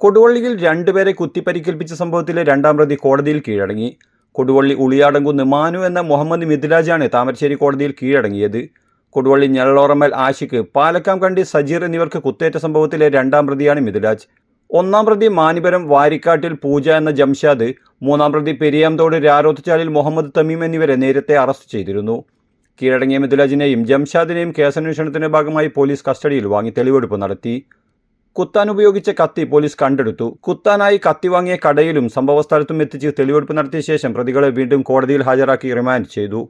കൊടുവള്ളിയിൽ രണ്ടുപേരെ കുത്തിപ്പരിക്കേൽപ്പിച്ച സംഭവത്തിലെ രണ്ടാം പ്രതി കോടതിയിൽ കീഴടങ്ങി. കൊടുവള്ളി ഉളിയാടങ്കുന്ന് മാനു എന്ന മുഹമ്മദ് മിഥിലാജാണ് താമരശ്ശേരി കോടതിയിൽ കീഴടങ്ങിയത്. കൊടുവള്ളി ഞെള്ളോറമ്മൽ ആഷിക്ക് പാലക്കാം കണ്ടി സജീർ എന്നിവർക്ക് കുത്തേറ്റ സംഭവത്തിലെ രണ്ടാം പ്രതിയാണ് മിഥിലാജ്. ഒന്നാം പ്രതി മാനിപുരം വാരിക്കാട്ടിൽ പൂജ എന്ന ജംഷാദ് മൂന്നാം പ്രതി പെരിയാംതോട് രാരോത്തുചാലിൽ മുഹമ്മദ് തമീം എന്നിവരെ നേരത്തെ അറസ്റ്റ് ചെയ്തിരുന്നു. കീഴടങ്ങിയ മിഥുലാജിനെയും ജംഷാദിനെയും കേസന്വേഷണത്തിന്റെ ഭാഗമായി പോലീസ് കസ്റ്റഡിയിൽ വാങ്ങി തെളിവെടുപ്പ് നടത്തി. കുത്താൻ ഉപയോഗിച്ച കത്തി പോലീസ് കണ്ടെടുത്തു. കുത്താനായി കത്തി വാങ്ങിയ കടയിലും സംഭവസ്ഥലത്തും എത്തിച്ച് തെളിവെടുപ്പ് നടത്തിയ ശേഷം പ്രതികളെ വീണ്ടും കോടതിയിൽ ഹാജരാക്കി റിമാൻഡ് ചെയ്തു.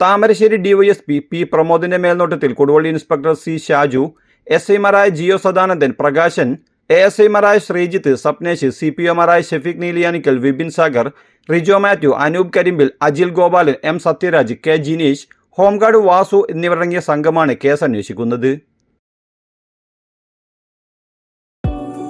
താമരശ്ശേരി ഡിവൈഎസ്പി പി പ്രമോദിന്റെ മേൽനോട്ടത്തിൽ Koduvally inspector C Shaju S ഐമാരായ ജിയോ സദാനന്ദൻ പ്രകാശൻ എ എസ് ഐമാരായ ശ്രീജിത്ത് സപ്നേഷ് സി പി ഒമാരായ Shefeeq Neeliyanickal Vipin Sagar Rijo Mathew Anoop കരിമ്പിൽ Ajil Gopalan M Sathyaraj K Jineesh home guard Vasu എന്നിവരടങ്ങിയ സംഘമാണ് കേസ് അന്വേഷിക്കുന്നത്.